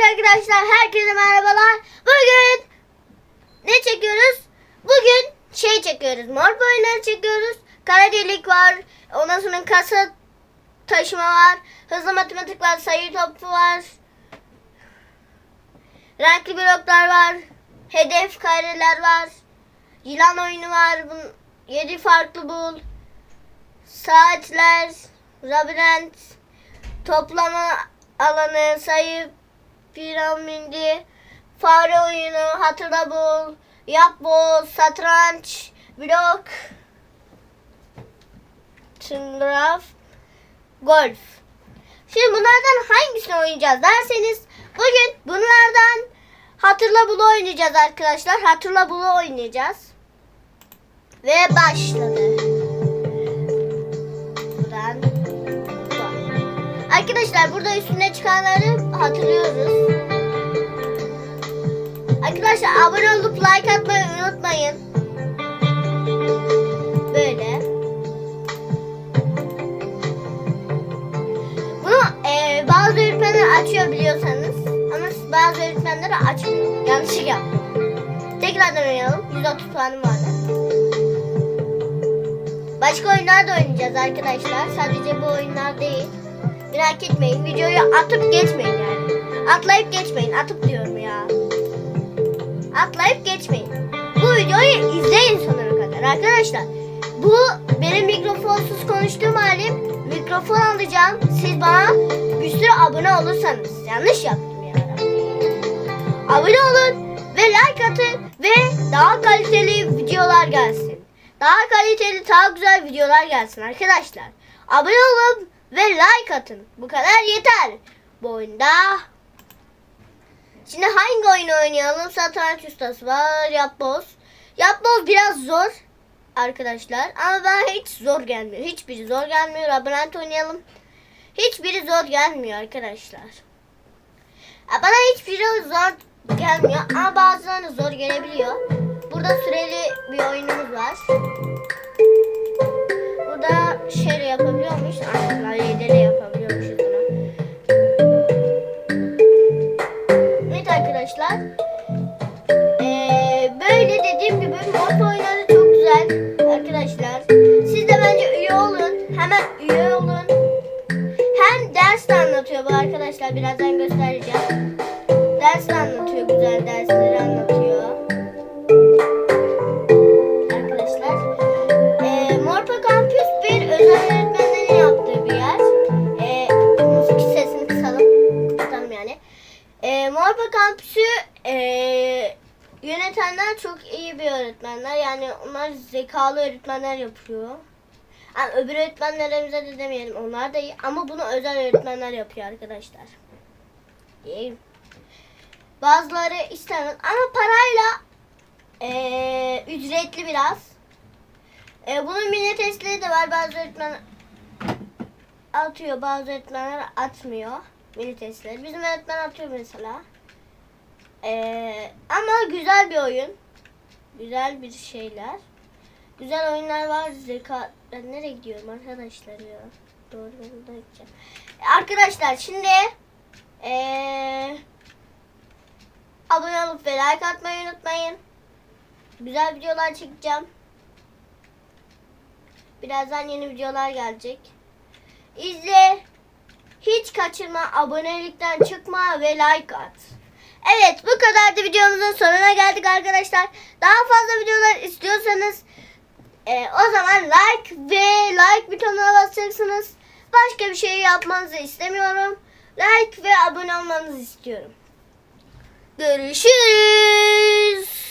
Evet arkadaşlar herkese merhabalar. Bugün ne çekiyoruz? Bugün şey çekiyoruz. Morph oyunları çekiyoruz. Kara delik var. Ondan sonra kasa taşıma var. Hızlı matematik var. Sayı topu var. Renkli bloklar var. Hedef kareler var. Yılan oyunu var. Yedi farklı bul. Saatler. Labirent. Toplama alanı. Sayı piramidi. Fare oyunu. Hatırla bul. Yap bul. Satranç. Blok. Çıngıraf. Golf. Şimdi bunlardan hangisini oynayacağız derseniz bugün bunlardan Hatırla Bulu oynayacağız arkadaşlar. Hatırla Bulu oynayacağız. Ve başladı. Arkadaşlar burada üstüne çıkanları hatırlıyoruz. Arkadaşlar abone olup like atmayı unutmayın. Böyle. Bunu e, bazı öğretmenler açıyor biliyorsanız. Ama bazı öğretmenler açmıyor. Yanlışlık yaptım. Tekrardan oynayalım. 130 puanım vardı. Başka oyunlar da oynayacağız arkadaşlar. Sadece bu oyunlar değil. Merak etmeyin. Videoyu atıp geçmeyin yani. Atlayıp geçmeyin. Atıp diyorum ya. Atlayıp geçmeyin. Bu videoyu izleyin sonuna kadar arkadaşlar. Bu benim mikrofonsuz konuştuğum halim. Mikrofon alacağım. Siz bana bir sürü abone olursanız. Yanlış yaptım ya. Abone olun ve like atın ve daha kaliteli videolar gelsin. Daha kaliteli, daha güzel videolar gelsin arkadaşlar. Abone olun ve like atın. Bu kadar yeter. Bu oyunda Şimdi hangi oyunu oynayalım? Satranç ustası var. Yapboz. Yapboz biraz zor arkadaşlar. Ama bana hiç zor gelmiyor. Hiçbiri zor gelmiyor. Labirent oynayalım. Hiçbiri zor gelmiyor arkadaşlar. Bana hiçbiri zor gelmiyor. Ama bazılarına zor gelebiliyor. Burada süreli bir oyunumuz var. Burada de yapabiliyormuş. Aynen ders de anlatıyor bu arkadaşlar. Birazdan göstereceğim. Ders de anlatıyor. Güzel dersleri anlatıyor. Arkadaşlar. Ee, Morpa Campus bir özel öğretmenlerin yaptığı bir yer. Ee, müzik sesini kısalım. Kısalım yani. E, Morpa Kampüsü e, yönetenler çok iyi bir öğretmenler. Yani onlar zekalı öğretmenler yapıyor. Yani öbür öğretmenlerimize de demeyelim. Onlar da iyi. Ama bunu özel öğretmenler yapıyor arkadaşlar. Diyeyim. Bazıları istemez. Ama parayla e, ücretli biraz. E, bunun mini testleri de var. Bazı öğretmen atıyor. Bazı öğretmenler atmıyor. Mini testleri. Bizim öğretmen atıyor mesela. Ee, ama güzel bir oyun. Güzel bir şeyler. Güzel oyunlar var. Zeka... Ben nereye gidiyorum arkadaşlar ya? Doğru yolda gideceğim. Arkadaşlar şimdi ee, abone olup ve like atmayı unutmayın. Güzel videolar çekeceğim. Birazdan yeni videolar gelecek. İzle. Hiç kaçırma, abonelikten çıkma ve like at. Evet bu kadardı videomuzun sonuna geldik arkadaşlar. Daha fazla videolar istiyorsanız e, o zaman like ve like butonuna basacaksınız. Başka bir şey yapmanızı istemiyorum. Like ve abone olmanızı istiyorum. Görüşürüz.